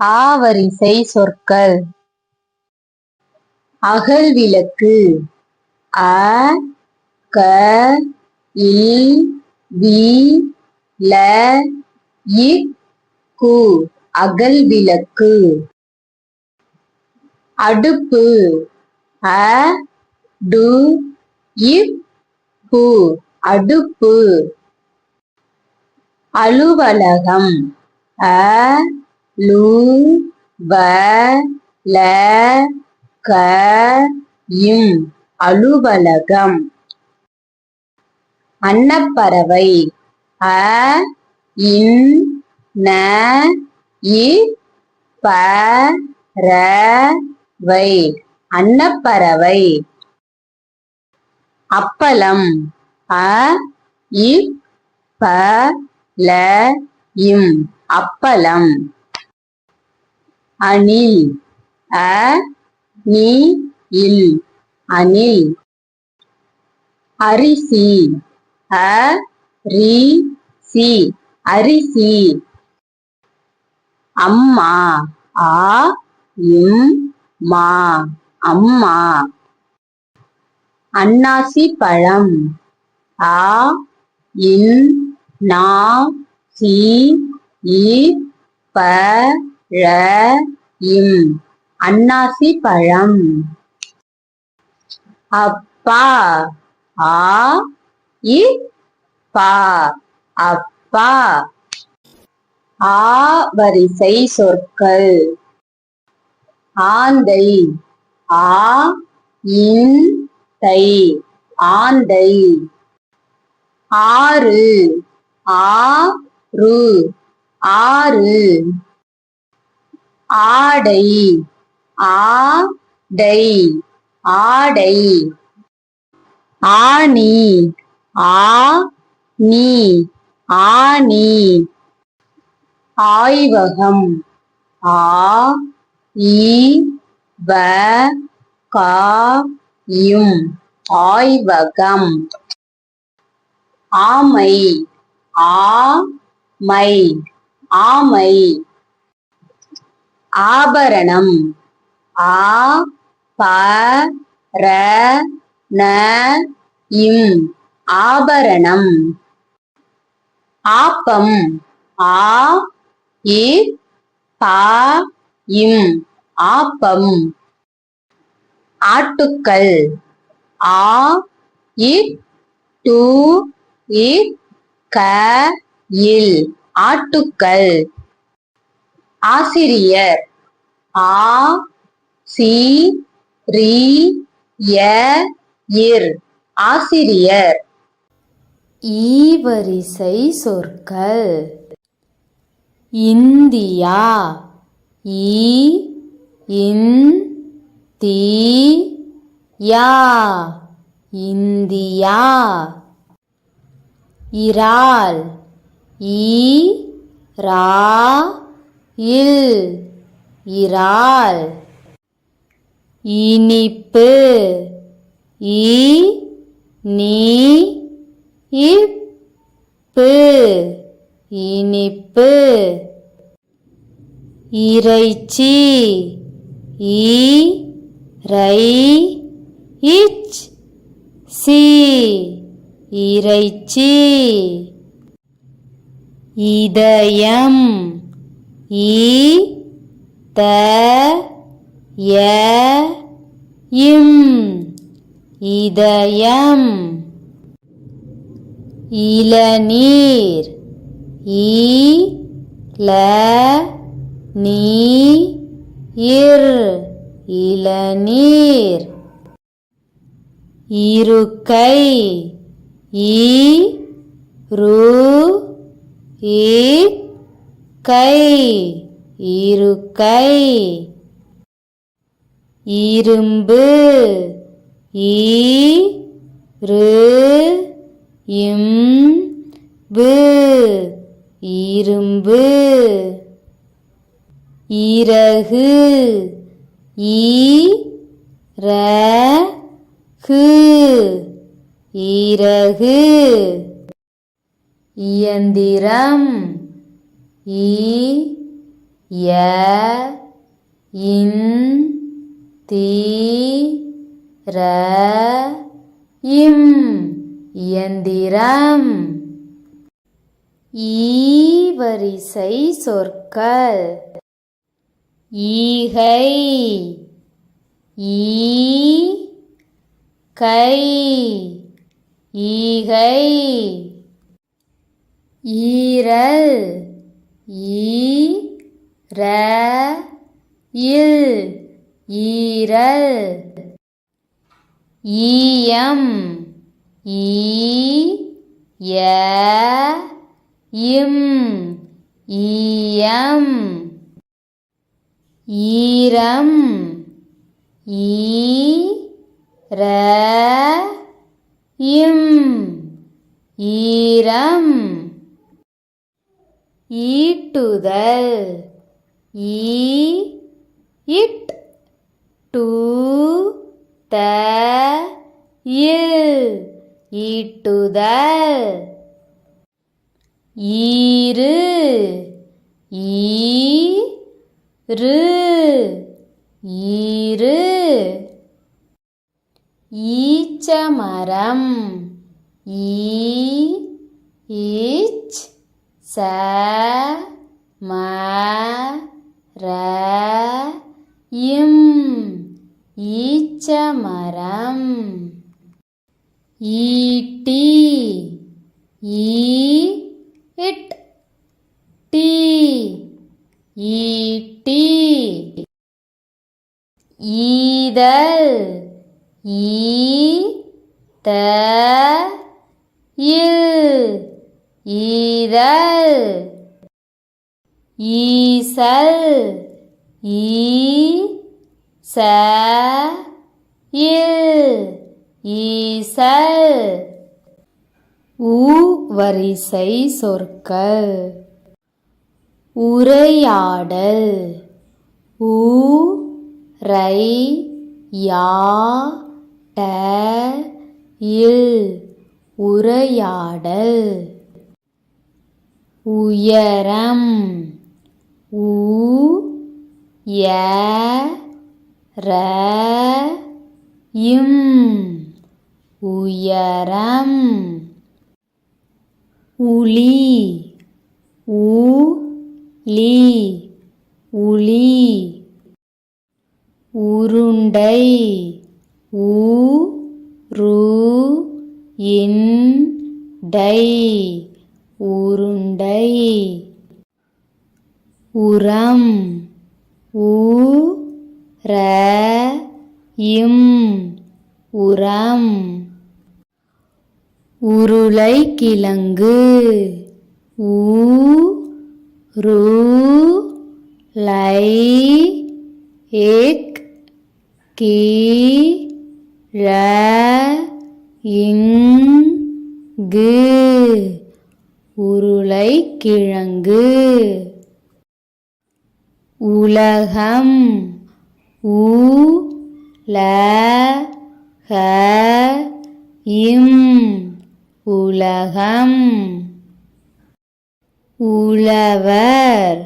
ஆவரிசை சொற்கள். அகல் விளக்கு. அ க இல் வி ல இ கு. அகல் விளக்கு. அடுப்பு. அ டு இ பு அடுப்பு. அலுவலகம். அ லு வ ல க இம் அலுவலகம். அன்னப்பறவை அ இன் ந இ ப ற வை. அன்னப்பறவை. அப்பளம் அ இ ப ல இம். அப்பளம். அணில் அ நீ இல் அணில். அரிசி அ ரி சி அரிசி. அம்மா ஆ இம் மா அம்மா. அன்னாசி பழம் ஆ இன் நா சி இ ப ழ இம் அன்னாசி பழம். அப்பா ஆ இ பா. அப்பா ஆ வரிசை சொற்கள். ஆந்தை ஆ இன் தை. ஆந்தை. ஆறு ஆ ரு. ஆறு. ஆடை. ஆ டை ஆடை. ஆணி. ஆ நீ ஆணி. ஆய்வகம். ஆ இ வ கா இம். ஆய்வகம். ஆமை. ஆ மை. ஆமை. ஆபரணம். ஆ ப ர ந இம் ஆபரணம். ஆப்பம். ஆ இ பா இம். ஆப்பம். ஆட்டுக்கல் ஆ இ டு இ க இல். ஆட்டுக்கல் ஆசிரியர். ஆ சி ரி ய இர். ஆசிரியர். ஈவரிசை சொற்கள். இந்தியா. ஈ இன் தி யா இந்தியா. இறால். ஈ ரா இல் இறால். இனிப்பு ஈ நீ இப்பு. இனிப்பு. இறைச்சி ஈ ரை இச் சி. இறைச்சி. இதயம். ஈ த ய இம் இதயம். இளநீர் ஈ ல நீ இர் இளநீர் இருக்கை ஈ ரு ஈ கை இரு கை இரும்பு இம்பு இரும்பு இறகு ஈரகு இறகு இயந்திரம். இ இன் தீ ர இம் இயந்திரம். ஈ வரிசை சொற்கள். ஈகை. ஈ கை. ஈகை. ஈரல். ஈ ஈரல் ஈயம் ஈயம் ஈயம் ஈரம் ஈ ர இம் ஈரம். ஈட்டுதல். ஈ இட். டூ த இல். ஈட்டுதல். ஈரு ஈ ரு ஈரு ஈச்சமரம். ஈ ஈச். ச ம ர இம் ஈச்சமரம். ஈட்டி ஈ இட் டி ஈட்டி. ஈதல் ஈ த இல். ஈதல். ஈசல். ஈ ச இல் ஈசல். உ வரிசை சொற்கள். உரையாடல். ஊ ரை யா ட இல் உரையாடல் உயரம் உ ய ர இம். உயரம் உளி உ லி உளி. உருண்டை உ ரு இன் டை. உருண்டை. உரம். ஊ ர இம் உரம். உருளைக்கிழங்கு. ஊ ரு லை ஏக் கி ழ இங்கு. உருளைக்கிழங்கு. உலகம் ஊ ல ஹ இம் உலகம் உழவர்.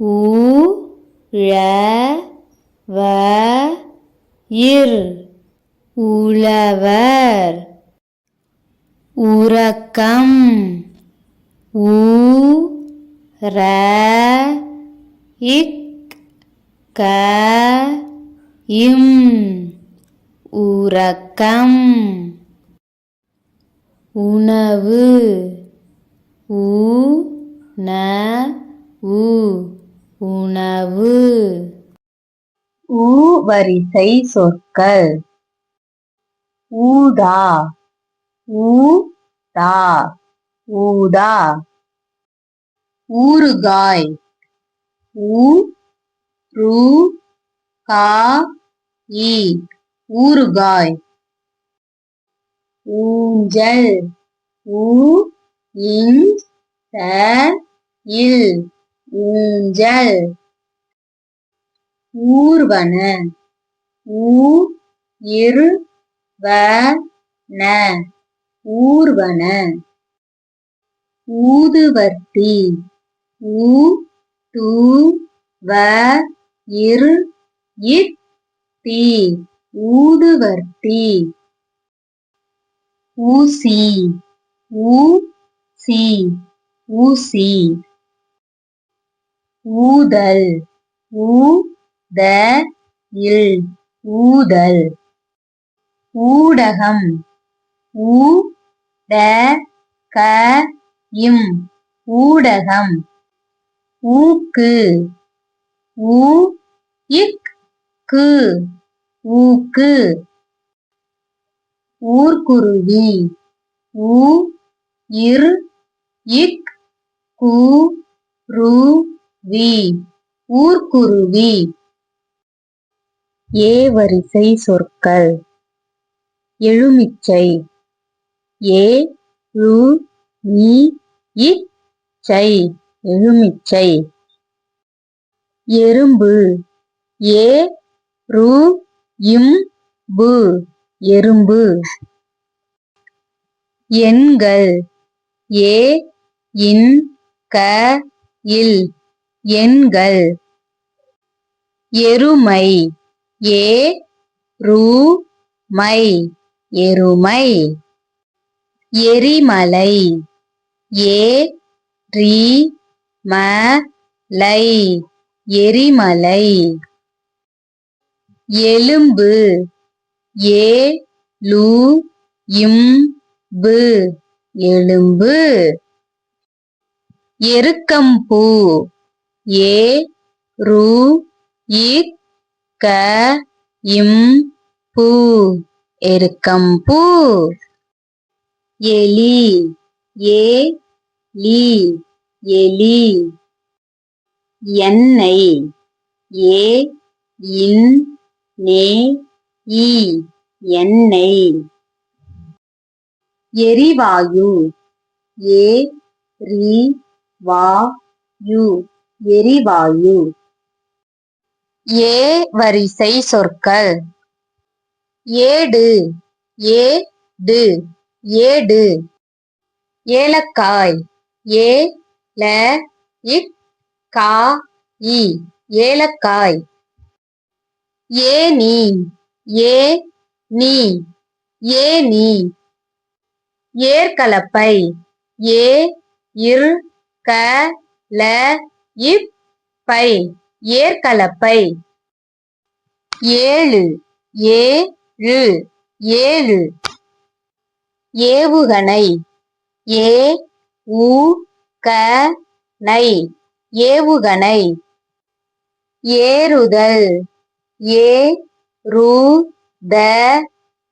ஊ ழ வ இர் உழவர். உறக்கம். ஊ ர இக் க இம் உறக்கம். உணவு ஊ ந உ உணவு. ஊ வரிசை சொற்கள். ஊதா ஊ தா. ஊதா ஊறுகாய். ஊ ரு கா இ ஊறுகாய். ஊஞ்சல். ஊ இன் த இல். ஊஞ்சல். ஊர்வன. ஊ இரு வ ந ஊர்வன. ஊதுவர்த்தி. ஊ து வ இரு இத் தி. ஊதுவர்த்தி. ஊசி. ஊ சி ஊசி. ஊதல். ஊ த இல் ஊதல். ஊடகம். ஊ ட க இம் ஊடகம். ஊக்கு. ஊ இக் கு ஊக்கு. ஊர்க்குருவி. ஊ இர் இக் கு ரு வி. ஊர்க்குருவி. ஏ வரிசை சொற்கள். எழுமிச்சை. ஏ ரு நீ இச்சை எலுமிச்சை எறும்பு. ஏ ரு இம் பு எறும்பு. எண்கள். ஏ இன் க இல் எண்கள். எருமை. ஏ ரு மை. எருமை. எரிமலை. ஏ ரி ம லை எரிமலை. எலும்பு ஏ லு இம் பு எலும்பு. எருக்கம்பூ ஏ ரு இக் க இம் பூ எருக்கம்பூ. எலி ஏ லீ எலி எண்ணெய் ஏ இன் நே இ எண்ணெய் எரிவாயு ஏ ரி வா யு. எரிவாயு. ஏ வரிசை சொற்கள். ஏடு ஏ டு ஏடு. ஏலக்காய் ஏ ல இக் கா இ ஏலக்காய். ஏ நீ. ஏ நீ. ஏ நீ. ஏர்கலப்பை ஏ இர் க ல இப் பை. ஏர்கலப்பை ஏழு. ஏ ழு. ஏழு. ஏவுகணை. ஏ உ க நை ஏவுகணை. ஏறுதல் ஏ ரு த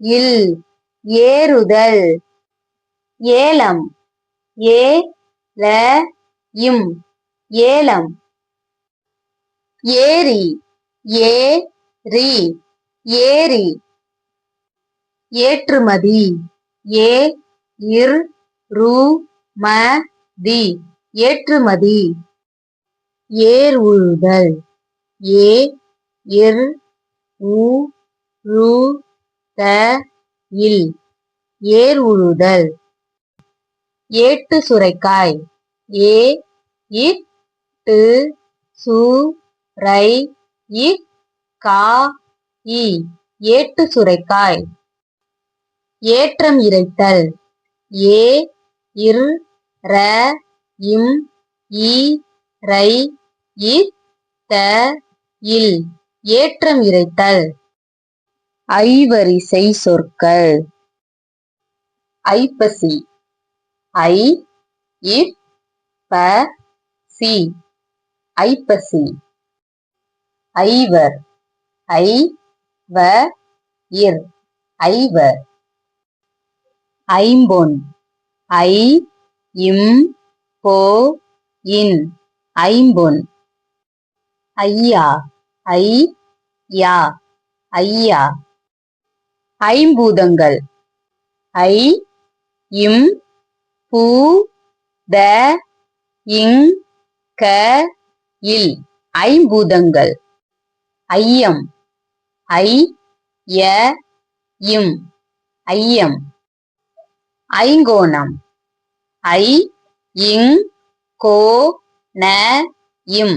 இல் ஏறுதல். ஏலம் ஏ ல இம் ஏலம். ஏரி ஏ ரி ஏரி ஏற்றுமதி ஏ இர் ரூ ம தி ஏற்றுமதி. ஏர் உழுதல். ஏ இர் உ ரு த இல். ஏர் உழுதல். ஏட்டு சுரைக்காய். ஏ இட் டு சு ரை இ கா இ. ஏட்டு சுரைக்காய். ஏற்றம் இறைத்தல். ஏ இர் ர இம் இ ரை இ த இல். ஏற்றம் இறைத்தல். ஐவரிசை சொற்கள். ஐப்பசி. ஐ இப் ப சி. ஐப்பசி. ஐவர். ஐ வ இர். ஐவர். ஐம்பொன். ஐ இம் ஹோ இன் ஐம்பொன். ஐயா ஐ யா ஐயா. ஐம்பூதங்கள். ஐ இம் பூ த இங் க இல். ஐம்பூதங்கள். ஐயம். ஐ ய இம். ஐயம். ஐங்கோணம். ஐ இங் கோ ந இம்.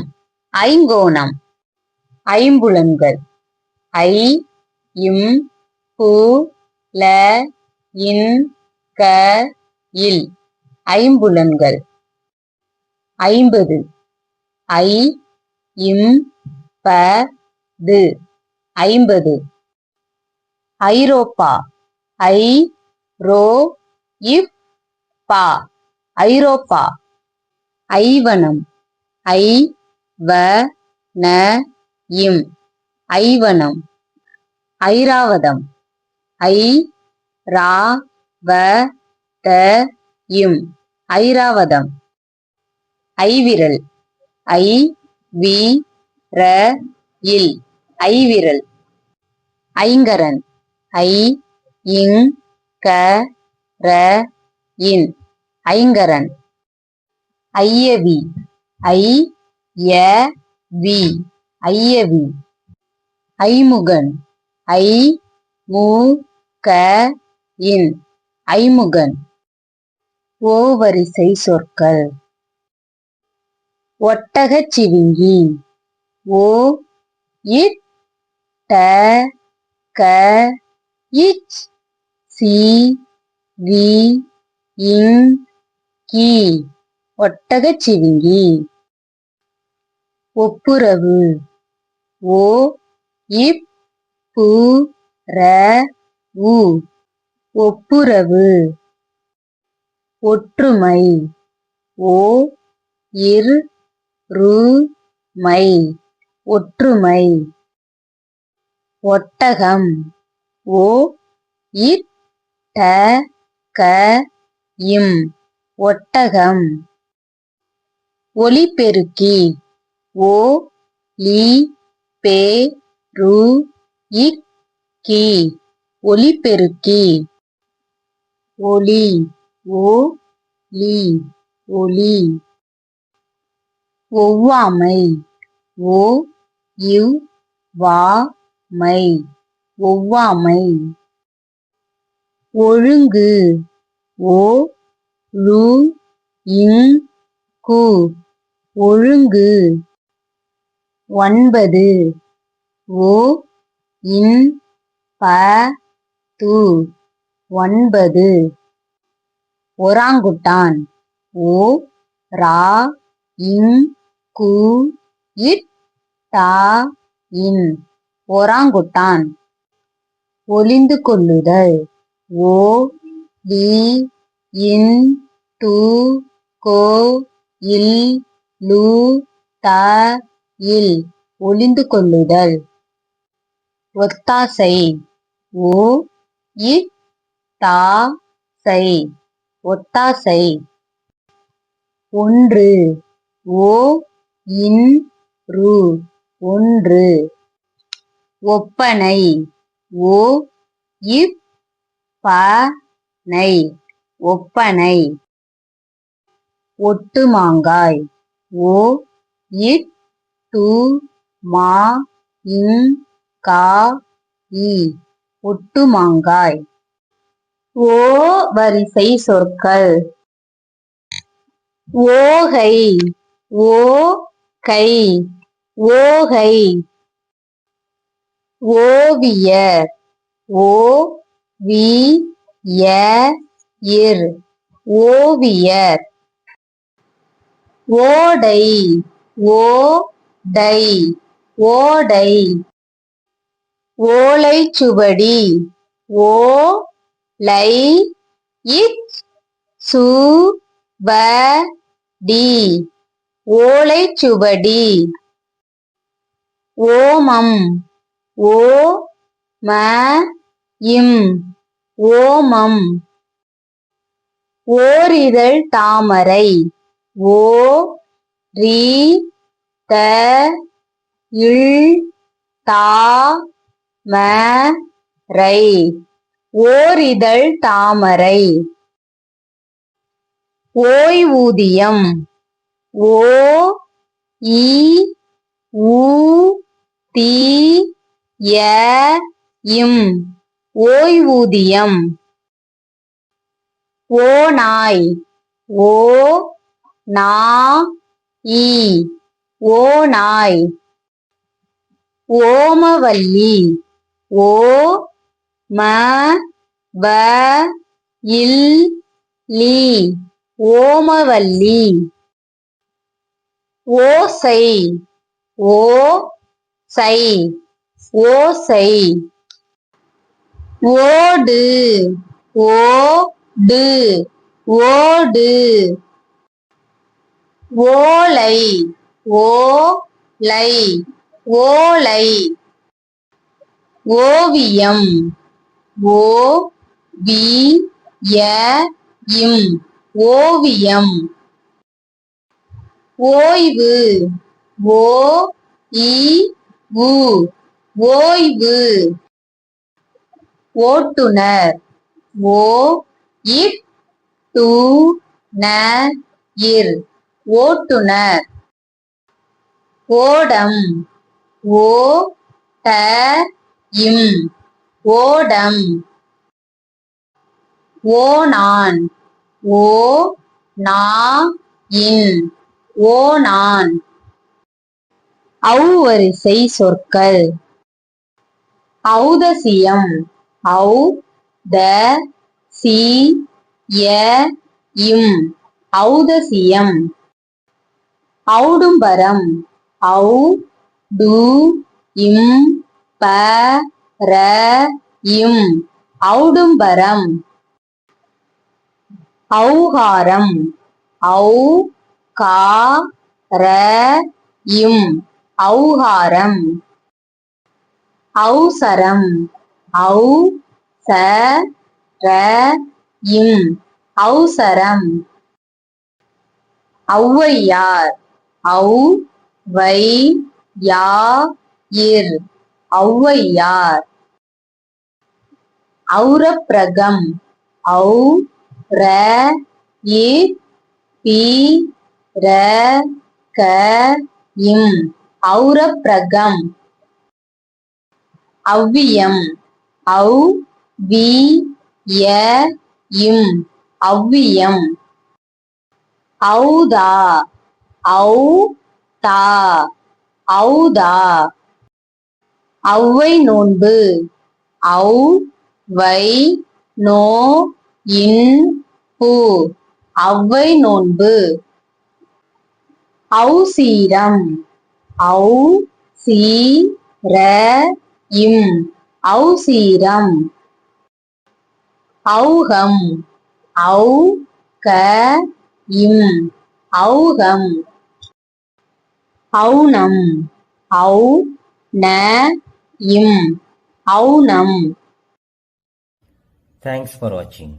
ஐங்கோணம். ஐம்புலன்கள். ஐ இம் பு ல இன் க இல். ஐம்புலன்கள். ஐம்பது. ஐ இம் ப து. ஐம்பது. ஐரோப்பா. ஐ ரோ இப் பா. ஐரோப்பா. ஐவனம். ஐ வ ந இம் ஐவனம். ஐராவதம். ஐ ரா வ த இம் ஐராவதம். ஐவிரல். ஐ வி ர இல் ஐவிரல். ஐங்கரன். ஐ இங் க ர இன். ஐங்கரன். ஐயவி. ஐ ய வி ஐயவி. ஐமுகன். ஐ மு க இன் ஐமுகன். ஓவரிசை சொற்கள். ஒட்டகச் சிவிங்கி. ஓ இட் ட க இச் சி வி இங் ஈ ஒட்டகச் சிவிங்கி ஒப்புரவு ஓ இப் பு ர உ. ஒப்புரவு. ஒற்றுமை ஓ இர் ரு மை. ஒற்றுமை. ஒட்டகம் ஓ இட் ட க இம். ஒட்டகம். ஒலிபெருக்கி. ஓ லி பே ரு இக் கி. ஒலிபெருக்கி. ஒலி. ஓ லி ஒலி. ஒவ்வாமை. ஓ யு வா மை. ஒவ்வாமை. ஒழுங்கு. ஓ ரு இங் கு. ஒழுங்கு. ஒன்பது. ஓ இன் ப து. ஒன்பது. ஒராங்குட்டான். ஓ ரா இங் கு. இட் டா இன். ஒராங்குட்டான். ஒளிந்து கொள்ளுதல். ஓ லி இன் டு கோ இல் லு த இல் ஒளிந்து கொள்ளுதல். ஒத்தாசை. ஓ இ தா சை. ஒத்தாசை. ஒன்று. ஓ இன் ரு. ஒன்று. ஒப்பனை. ஓ இப் ப ஒப்பனை. ஒட்டு மாங்காய் ஓ இட் டு மா இங் கா இ ஒட்டு மாங்காய் ஓ வரிசை சொற்கள். ஓகை. ஓ கை. ஓகை. ஓவியர். ஓ வி ய இர். ஓவியர். ஓடை ஓ டை ஓடை. சுவடி ஓ லை இச் சு வ டி ஓலைச்சுவடி ஓமம் ஓ ம இம் ஓமம். ஓரிதழ் தாமரை ஓ ரி த இல் தா ம ரை. ஓரிதழ் தாமரை. ஓய்வூதியம். ஓ இ ஊ தி ய இம். ஓய்வூதியம். ஓ நாய். ஓ நா இ ஓநாய் ஓமவல்லி. ஓ ம வ இல் லி. ஓமவல்லி. ஓசை. ஓ சை. ஓசை. ஓடு. ஓடு ஓடு. ஓலை ஓலை ஓலை. ஓவியம் ஓ வி ய இம் ஓவியம். ஓய்வு ஓ இ உ ஓய்வு. ஓட்டுனர் ஓ இட் டு ந இர் ஓட்டுனர். ஓடம். ஓ ட இம் ஓடம். ஓனான் ஓ நா இன் ஓணான் அவ்வரிசை சொற்கள். ஔதசியம் ஔ த சி ய இம் ஔதசியம் ஔடும்பரம். ஔ டு இம் ப ர இம். ஔடும்பரம். ஔகாரம். ஔ கா ர இம். ஔகாரம். ஔசரம். ஔ ச ர இம். ஔசரம். ஔவையார். ஔ வை யா இர் ஔவையார். ஔரப்பிரகம். ஔ ர இ பி ர க இம் ஔரப்பிரகம். அவ்வியம் ஔ வி ய இம் அவ்வியம் ஔதா. தா. ஔதா. ஔவை நோன்பு. ஔ வை நோ இன் பு. ஔவை நோன்பு. ஔ சீரம். ஔ சீ ர இம் ஔ சீரம். ஔகம் ஔ க இம். ஔகம் ஔனம் ஔ ந இம் ஔனம் Thanks for watching.